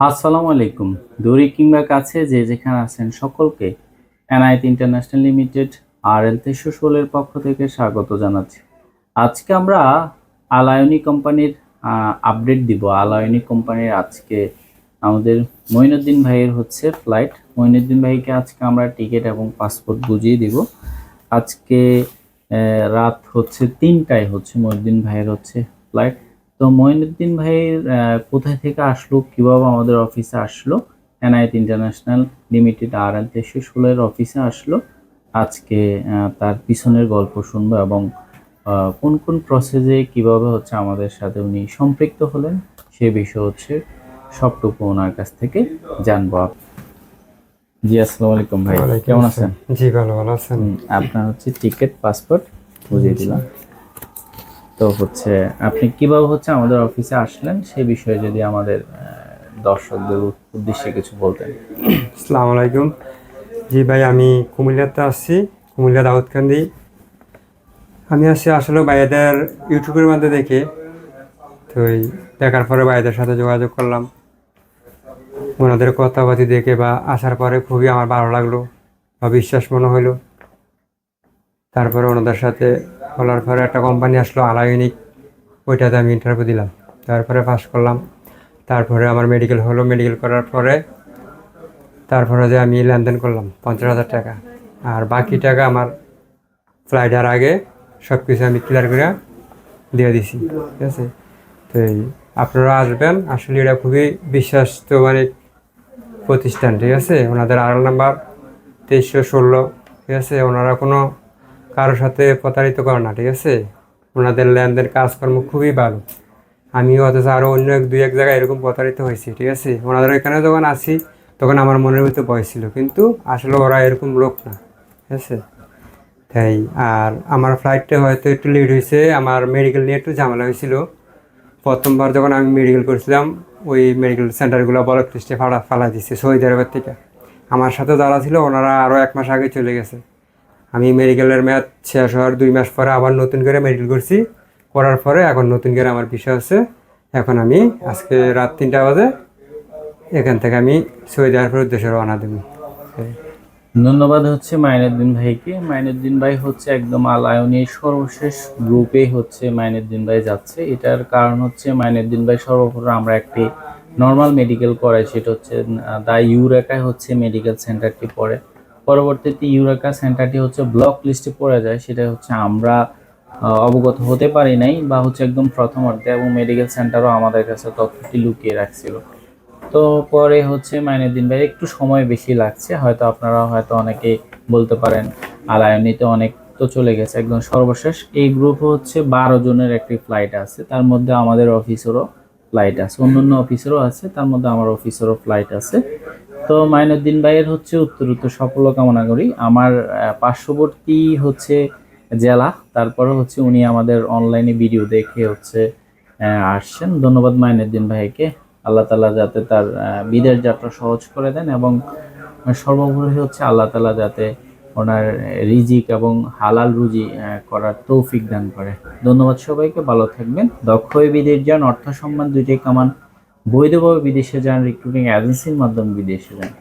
আসসালামু আলাইকুম। দূরে কিংবা কাছে যে যেখানে আছেন সকলকে NIT international limited R L তেইশশো ষোলের পক্ষ থেকে স্বাগত জানাচ্ছি। আজকে আমরা আলায়নি কোম্পানির আপডেট দিব। আলায়নি কোম্পানির আজকে আমাদের মঈনুদ্দিন ভাইয়ের হচ্ছে ফ্লাইট মঈনুদ্দিন ভাইকে আজকে আমরা টিকিট এবং পাসপোর্ট বুঝিয়ে দিব। আজকে রাত হচ্ছে তিনটায় হচ্ছে মঈনুদ্দিন ভাইয়ের হচ্ছে ফ্লাইট তো মঈনুদ্দিন ভাইয়ের কোথায় থেকে আসলো কীভাবে আমাদের অফিসে আসলো? NIT international limited R L তেইশশো ষোলোর অফিসে আসলো। আজকে তার পিছনের গল্প শুনব এবং কোন কোন প্রসেসে কীভাবে হচ্ছে আমাদের সাথে উনি সম্পৃক্ত হলেন সে বিষয় হচ্ছে সবটুকু ওনার কাছ থেকে জানব আপ- জি আসসালামু আলাইকুম ভাই। কেমন আছেন? জি ভালো ভালো আছেন। আপনার হচ্ছে টিকিট পাসপোর্ট বুঝিয়ে দিলাম। তো হচ্ছে আপনি কীভাবে হচ্ছে আমাদের অফিসে আসলেন? সে বিষয়ে যদি আমাদের দর্শকদের উদ্দেশ্যে কিছু বলতেন। আসসালামু আলাইকুম। জি ভাই, আমি কুমিল্লাতে আসছি কুমিল্লা দাউদকান্দি। আমি আসছি আসলে ভাইয়াদের ইউটিউবের মধ্যে দেখে। তো এই দেখার পরে ভাইয়াদের সাথে যোগাযোগ করলাম। ওনাদের কথাবার্তি দেখে বা আসার পরে খুবই আমার ভালো লাগল বা বিশ্বাস মনে হলো তারপরে ওনাদের সাথে বলার পরে একটা কোম্পানি আসলো আলাইনিক ওইটাতে আমি ইন্টারভিউ দিলাম। তারপরে পাস করলাম। তারপরে আমার মেডিকেল হলো। মেডিকেল করার পরে, তারপরে যে আমি লেনদেন করলাম, পঞ্চাশ হাজার টাকা। আর বাকি টাকা আমার ফ্লাইটের আগে সব কিছু আমি ক্লিয়ার করে দিয়ে দিছি। ঠিক আছে? তো এই আপনারা আসবেন। আসলে এটা খুবই বিশ্বাস্ত মানে প্রতিষ্ঠান। ঠিক আছে? ওনাদের আড়াল নাম্বার তেইশশো ষোলো। ঠিক আছে? ওনারা কোনো কারোর সাথে প্রতারিত করে না, ঠিক আছে? ওনাদের লেনদেন কাজকর্ম খুবই ভালো। আমিও অথচ আরও অন্য এক, দুই এক জায়গায় এরকম প্রতারিত হয়েছি, ঠিক আছে? ওনাদের এখানে যখন আসি তখন আমার মনের ভিতরে ভয় ছিল, কিন্তু আসলে ওরা এরকম লোক না, ঠিক আছে? তাই, আর আমার ফ্লাইটটা হয়তো একটু লেট হয়েছে, আমার মেডিকেল নিয়ে একটু ঝামেলা হয়েছিল। প্রথমবার যখন আমি মেডিকেল করেছিলাম, ওই মেডিকেল সেন্টারগুলো বলক লিস্টে ফাড়া ফালা দিচ্ছে সৌদি আরবের থেকে। আমার সাথে যারা ছিল, ওনারা আরও এক মাস আগে চলে গেছে। আমি মেডিকেলের ম্যাচ শেষ হওয়ার দুই মাস পরে আবার নতুন করে মেডিকেল করছি। করার পরে এখন নতুন করে আমার বিষয় আছে। এখন আমি আজকে রাত তিনটা বাজে। এখান থেকে আমি সৌদি আরবের উদ্দেশ্যে রওনা দেবো। ধন্যবাদ হচ্ছে মাইনুদ্দিন ভাইকে। মাইনুদ্দিন ভাই হচ্ছে একদম আলায়নের সর্বশেষ গ্রুপে হচ্ছে মাইনুদ্দিন ভাই যাচ্ছে। এটার কারণ হচ্ছে মাইনুদ্দিন ভাই সর্বপ্রথম আমরা একটি নর্মাল মেডিকেল করাই, সেটা হচ্ছে দা ইউরেকায় হচ্ছে মেডিকেল সেন্টারটি পড়ে। পরবর্তীতে ইউরেকা সেন্টারটি হচ্ছে ব্লক লিস্টে পড়ে যায়, সেটা হচ্ছে আমরা অবগত হতে পারি নাই বা হচ্ছে একদম প্রথমার্ধে এবং মেডিকেল সেন্টারও আমাদের কাছে তথ্যটি লুকিয়ে রাখছিল। তো পরে হচ্ছে মাইনুদ্দিন ভাই, একটু সময় বেশি লাগছে, হয়তো আপনারা হয়তো অনেকে বলতে পারেন, আলায়নিতে অনেক তো চলে গেছে, একদম সর্বশেষ। এই গ্রুপে হচ্ছে বারো জনের একটি ফ্লাইট আছে, তার মধ্যে আমাদের অফিসেরও ফ্লাইট আছে। অন্যান্য অফিসেরও আছে, তার মধ্যে আমার অফিসেরও ফ্লাইট আছে। তো মাইনুদ্দিন ভাইয়ের হচ্ছে উত্তরোত্তর সফল কামনা করি। আমার পার্শ্ববর্তী হচ্ছে জেলা, তারপরে হচ্ছে উনি আমাদের অনলাইনে ভিডিও দেখে হচ্ছে আসছেন। ধন্যবাদ মাইনুদ্দিন ভাইকে। আল্লাহ তালা যাতে তার বিদেশ যাত্রা সহজ করে দেন এবং সর্বোপরি হচ্ছে আল্লাহ তালা যাতে ওনার রিজিক এবং হালাল রুজি করার তৌফিক দান করে। ধন্যবাদ সবাইকে, ভালো থাকবেন। দক্ষ বিদেশ যান অর্থ সম্মান দুইটাই কামান। বৈধভাবে বিদেশে যান রিক্রুটিং এজেন্সির মাধ্যমে বিদেশে যান।